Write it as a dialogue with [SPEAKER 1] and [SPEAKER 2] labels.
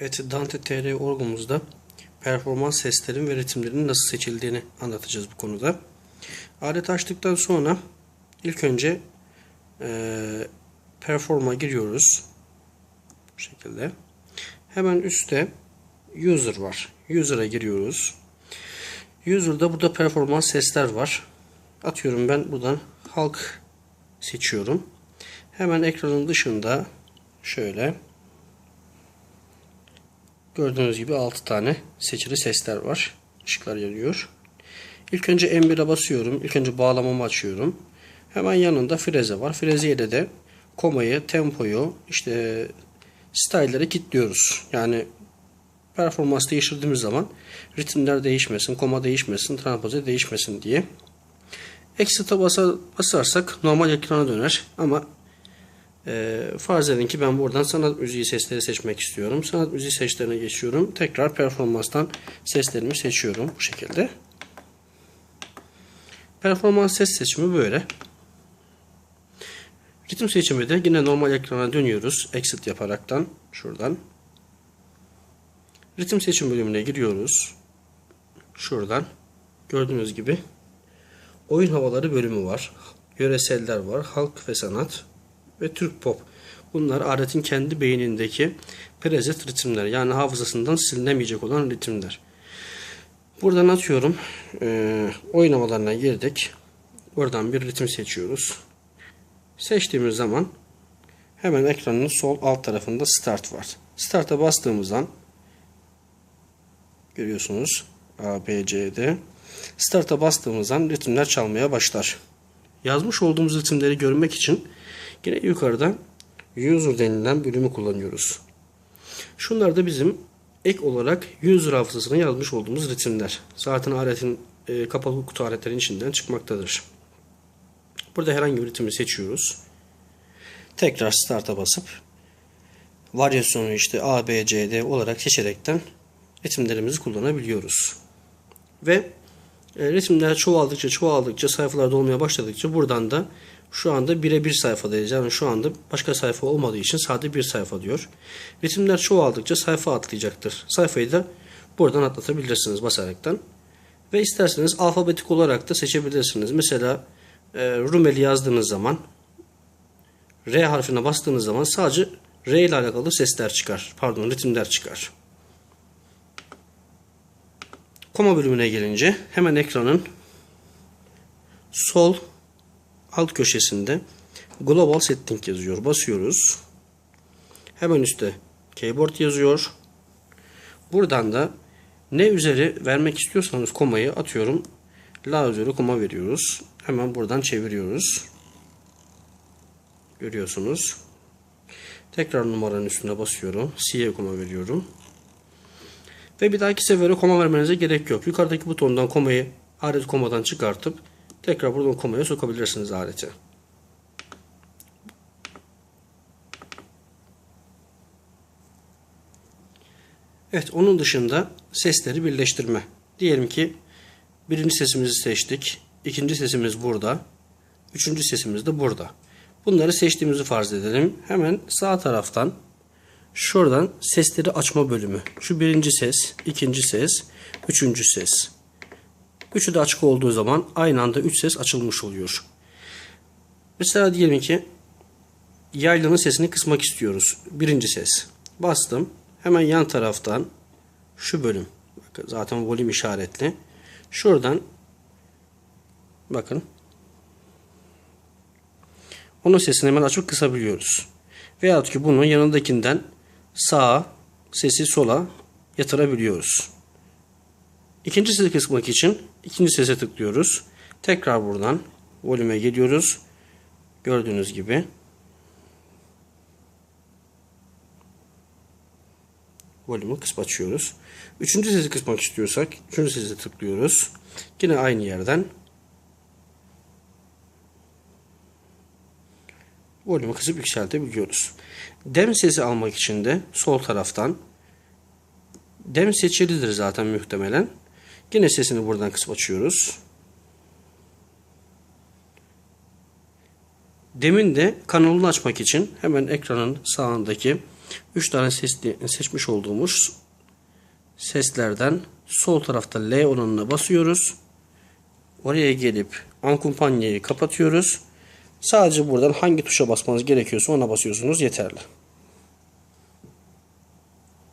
[SPEAKER 1] Evet, Dante TR orgumuzda performans seslerin ve ritimlerin nasıl seçildiğini anlatacağız bu konuda. Aleti açtıktan sonra ilk önce e, performa giriyoruz. Bu şekilde. Hemen üstte user var. User'a giriyoruz. User'da burada performans sesler var. Atıyorum ben buradan halk seçiyorum. Hemen ekranın dışında şöyle Gördüğünüz gibi 6 tane seçili sesler var. Işıklar yanıyor. İlk önce M1'e basıyorum. İlk önce bağlamamı açıyorum. Hemen yanında freze var. Frezeyle de komayı, tempoyu, işte style'ları kilitliyoruz. Yani performans değiştirdiğimiz zaman ritimler değişmesin, koma değişmesin, transpoze değişmesin diye. Exit'e basarsak normal ekrana döner ama e, farz edin ki ben buradan sanat müziği sesleri seçmek istiyorum. Sanat müziği seslerine geçiyorum. Tekrar performanstan seslerimi seçiyorum bu şekilde. Performans ses seçimi böyle. Ritim seçimi de yine normal ekrana dönüyoruz. Exit yaparaktan şuradan. Ritim seçim bölümüne giriyoruz. Şuradan. Gördüğünüz gibi oyun havaları bölümü var. Yöreseller var. Halk ve sanat ve Türk pop. Bunlar aletin kendi beynindeki prezet ritimler yani hafızasından silinemeyecek olan ritimler. Buradan atıyorum e, oynamalarına girdik. Buradan bir ritim seçiyoruz. Seçtiğimiz zaman hemen ekranın sol alt tarafında start var. Start'a bastığımızdan görüyorsunuz A, B, C, D. Start'a bastığımızdan ritimler çalmaya başlar. Yazmış olduğumuz ritimleri görmek için Yine yukarıda user denilen bölümü kullanıyoruz. Şunlar da bizim ek olarak user hafızasına yazmış olduğumuz ritimler. Zaten aletin e, kapalı kutu aletlerin içinden çıkmaktadır. Burada herhangi bir ritmi seçiyoruz. Tekrar start'a basıp varyasyonu işte A, B, C, D olarak seçerekten ritimlerimizi kullanabiliyoruz. Ve e, ritimler çoğaldıkça çoğaldıkça sayfalar dolmaya başladıkça buradan da şu anda birebir sayfadayız. Yani şu anda başka sayfa olmadığı için sadece bir sayfa diyor. Ritimler çoğaldıkça sayfa atlayacaktır. Sayfayı da buradan atlatabilirsiniz basaraktan. Ve isterseniz alfabetik olarak da seçebilirsiniz. Mesela e, Rumeli yazdığınız zaman R harfine bastığınız zaman sadece R ile alakalı sesler çıkar. Pardon ritimler çıkar. Koma bölümüne gelince hemen ekranın sol alt köşesinde Global Setting yazıyor. Basıyoruz. Hemen üstte Keyboard yazıyor. Buradan da ne üzeri vermek istiyorsanız komayı atıyorum. La üzeri koma veriyoruz. Hemen buradan çeviriyoruz. Görüyorsunuz. Tekrar numaranın üstüne basıyorum. C'ye koma veriyorum. Ve bir dahaki sefere koma vermenize gerek yok. Yukarıdaki butondan komayı adet komadan çıkartıp Tekrar buradan komaya sokabilirsiniz aleti. Evet onun dışında sesleri birleştirme. Diyelim ki birinci sesimizi seçtik. ikinci sesimiz burada. Üçüncü sesimiz de burada. Bunları seçtiğimizi farz edelim. Hemen sağ taraftan şuradan sesleri açma bölümü. Şu birinci ses, ikinci ses, üçüncü ses. Üçü de açık olduğu zaman aynı anda üç ses açılmış oluyor. Mesela diyelim ki yaylanın sesini kısmak istiyoruz. Birinci ses. Bastım. Hemen yan taraftan şu bölüm. Bakın zaten volüm işaretli. Şuradan bakın onun sesini hemen açıp kısabiliyoruz. Veyahut ki bunun yanındakinden sağa sesi sola yatırabiliyoruz. İkinci sesi kısmak için ikinci sese tıklıyoruz. Tekrar buradan volüme geliyoruz. Gördüğünüz gibi. Volümü kısıp açıyoruz. Üçüncü sesi kısmak istiyorsak üçüncü sese tıklıyoruz. Yine aynı yerden volümü kısıp yükseltebiliyoruz. Dem sesi almak için de sol taraftan dem seçilidir zaten muhtemelen. Yine sesini buradan kısıp açıyoruz. Demin de kanalını açmak için hemen ekranın sağındaki 3 tane sesli, seçmiş olduğumuz seslerden sol tarafta L oranına basıyoruz. Oraya gelip Ankumpanya'yı kapatıyoruz. Sadece buradan hangi tuşa basmanız gerekiyorsa ona basıyorsunuz yeterli.